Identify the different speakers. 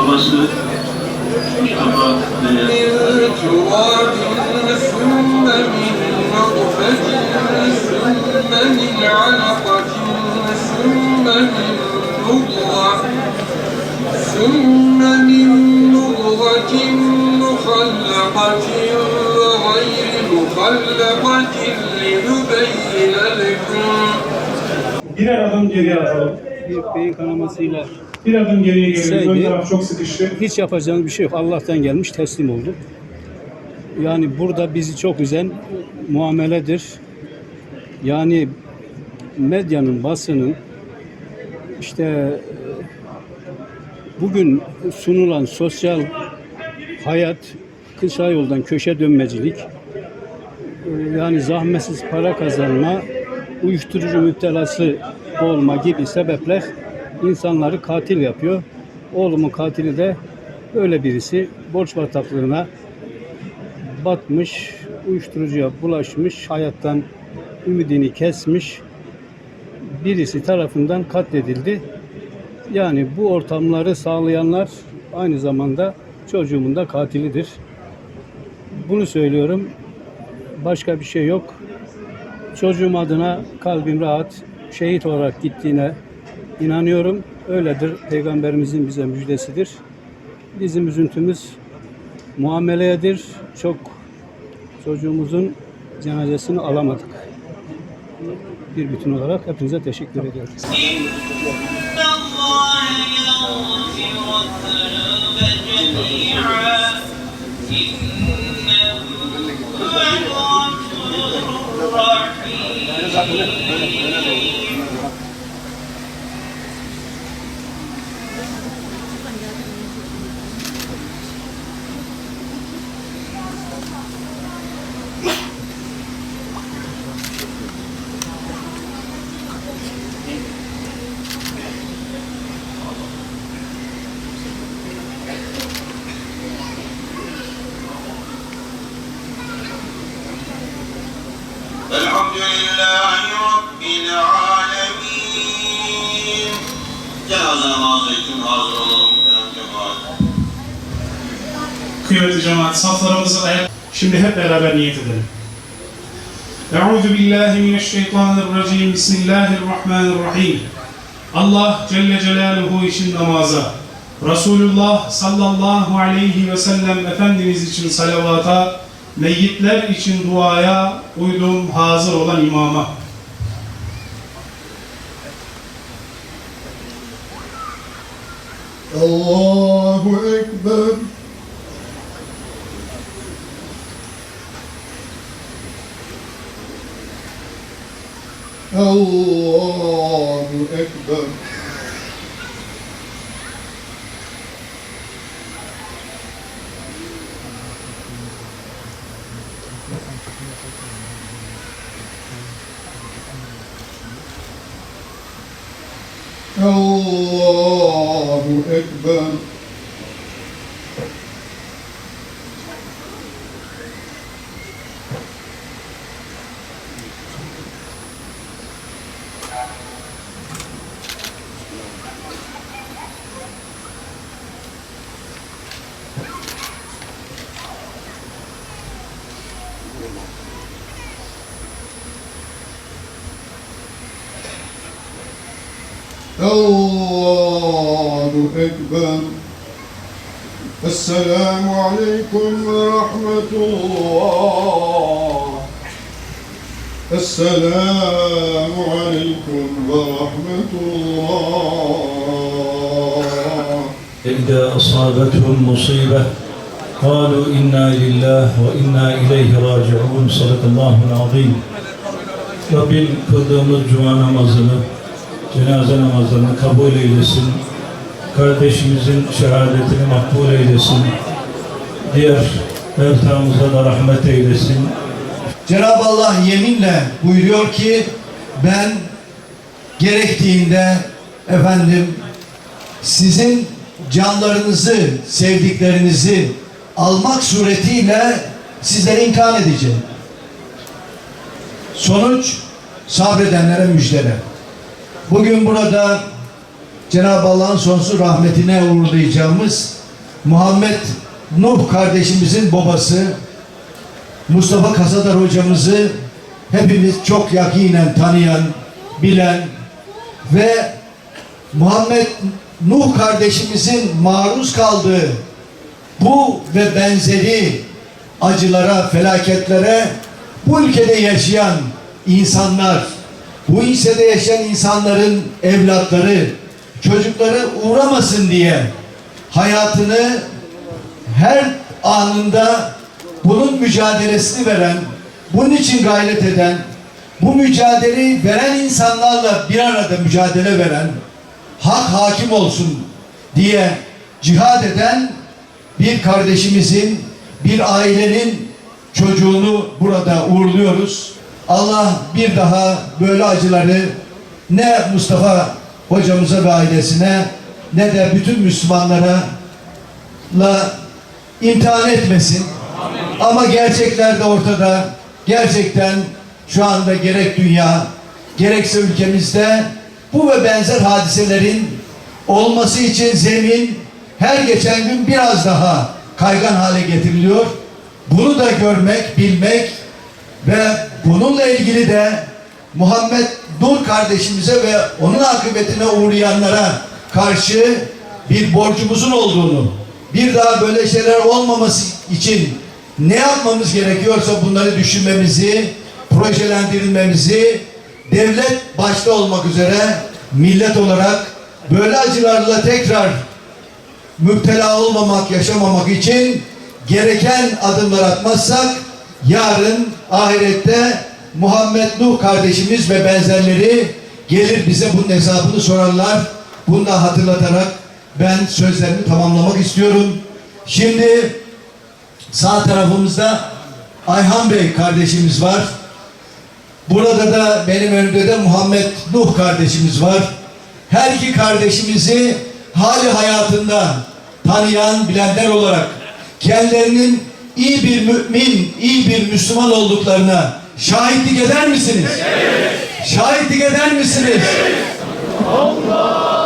Speaker 1: babası Mustafa Bey'e
Speaker 2: من تراب ثم من نطفة ثم من علقة ثم من مضغة ثم من مضغة مخلقة وغير مخلقة لنبين لكم
Speaker 3: Birer adım geriye atalım.
Speaker 4: bir beyin kanamasıyla
Speaker 3: bir adım geriye geliyoruz. Ön taraf çok sıkıştı.
Speaker 4: hiç yapacağımız bir şey yok. Allah'tan gelmiş teslim olduk. Yani burada bizi çok üzen muameledir. Yani medyanın, basının işte e, bugün sunulan sosyal hayat kısa yoldan köşe dönmecilik e, yani zahmetsiz para kazanma uyuşturucu müptelası olma gibi sebepler insanları katil yapıyor. Oğlumun katili de böyle birisi borç bataklığına batmış, uyuşturucuya bulaşmış, hayattan ümidini kesmiş birisi tarafından katledildi. Yani bu ortamları sağlayanlar aynı zamanda çocuğumun da katilidir. Bunu söylüyorum. Başka bir şey yok. Çocuğum adına kalbim rahat. Şehit olarak gittiğine inanıyorum. Öyledir. Peygamberimizin bize müjdesidir. Bizim üzüntümüz muameleyedir. Çok çocuğumuzun cenazesini alamadık. Bir bütün olarak hepinize teşekkür ediyorum.
Speaker 5: Elhamdülillahi Rabbil alemin. Gel azam hazır için hazır olalım.
Speaker 3: Kıymetli cemaat, saflarımızı ayak... Şimdi hep beraber niyet edelim. Euzu billahi mineşşeytanirracim. Bismillahirrahmanirrahim. Allah Celle Celaluhu için namaza, Resulullah sallallahu aleyhi ve sellem Efendimiz için salavata, meyyitler için duaya uydum hazır olan imama.
Speaker 6: Allahu Ekber. Allahu Ekber. الله أكبر الله أكبر السلام عليكم ورحمة الله السلام عليكم ورحمة الله
Speaker 7: إذا أصابتهم مصيبة قالوا إنا لله وإنا إليه راجعون صدق الله العظيم Rabbim kıldığımız cuma namazını, cenaze namazını kabul eylesin. Kardeşimizin şehadetini makbul eylesin. Diğer mevtamıza da rahmet eylesin.
Speaker 8: Cenab-ı Allah yeminle buyuruyor ki ben gerektiğinde efendim sizin canlarınızı, sevdiklerinizi almak suretiyle sizlere imtihan edeceğim. Sonuç sabredenlere müjdeler. Bugün burada Cenab-ı Allah'ın sonsuz rahmetine uğurlayacağımız Muhammed Nuh kardeşimizin babası Mustafa Kasadar hocamızı hepimiz çok yakinen tanıyan, bilen ve Muhammed Nuh kardeşimizin maruz kaldığı bu ve benzeri acılara, felaketlere bu ülkede yaşayan insanlar, bu ülkede yaşayan insanların evlatları, çocukları uğramasın diye hayatını her anında bunun mücadelesini veren, bunun için gayret eden, bu mücadeleyi veren insanlarla bir arada mücadele veren, hak hakim olsun diye cihad eden bir kardeşimizin, bir ailenin çocuğunu burada uğurluyoruz. Allah bir daha böyle acıları ne Mustafa hocamıza ve ailesine ne de bütün Müslümanlara la imtihan etmesin. Ama gerçekler de ortada. Gerçekten şu anda gerek dünya gerekse ülkemizde bu ve benzer hadiselerin olması için zemin her geçen gün biraz daha kaygan hale getiriliyor. Bunu da görmek, bilmek ve bununla ilgili de Muhammed Nur kardeşimize ve onun akıbetine uğrayanlara karşı bir borcumuzun olduğunu, bir daha böyle şeyler olmaması için ne yapmamız gerekiyorsa bunları düşünmemizi, projelendirilmemizi, devlet başta olmak üzere millet olarak böyle acılarla tekrar müptela olmamak, yaşamamak için gereken adımlar atmazsak yarın ahirette Muhammed Nuh kardeşimiz ve benzerleri gelir bize bunun hesabını sorarlar. Bunu da hatırlatarak ben sözlerimi tamamlamak istiyorum. Şimdi sağ tarafımızda Ayhan Bey kardeşimiz var. Burada da benim önümde de Muhammed Nuh kardeşimiz var. Her iki kardeşimizi hali hayatında tanıyan, bilenler olarak kendilerinin iyi bir mümin, iyi bir Müslüman olduklarına şahitlik eder misiniz? Evet. Şahitlik eder misiniz? Evet. Allah!